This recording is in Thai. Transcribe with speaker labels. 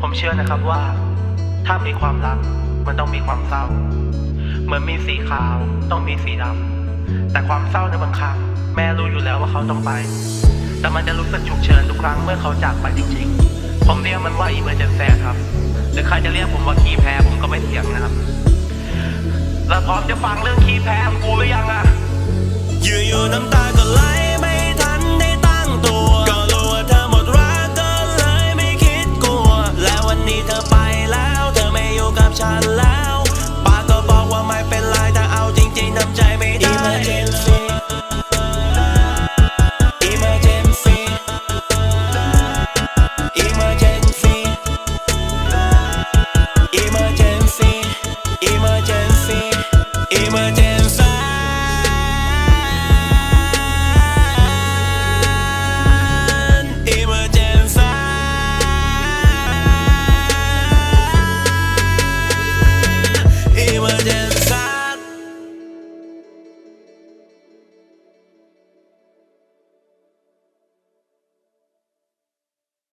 Speaker 1: ผมเชื่อนะครับว่า ถ้ามีความรักมันต้องมีความเศร้า เหมือนมีสีขาวต้องมีสีดำแต่ความเศร้าในบางครั้งแม่รู้อยู่แล้วว่าเขาต้องไป แต่มันจะรู้สึกฉุกเฉินทุกครั้งเมื่อเขาจากไปจริงๆ ผมเรียกมันว่าอีเมอร์เจนแซครับ หรือใครจะเรียกผมว่าขี้แพ้ผมก็ไม่เถียงนะครับ แล้วพร้อมจะฟังเรื่องขี้แพ้ของกูหรือยังอะ
Speaker 2: อยู่น้ำตา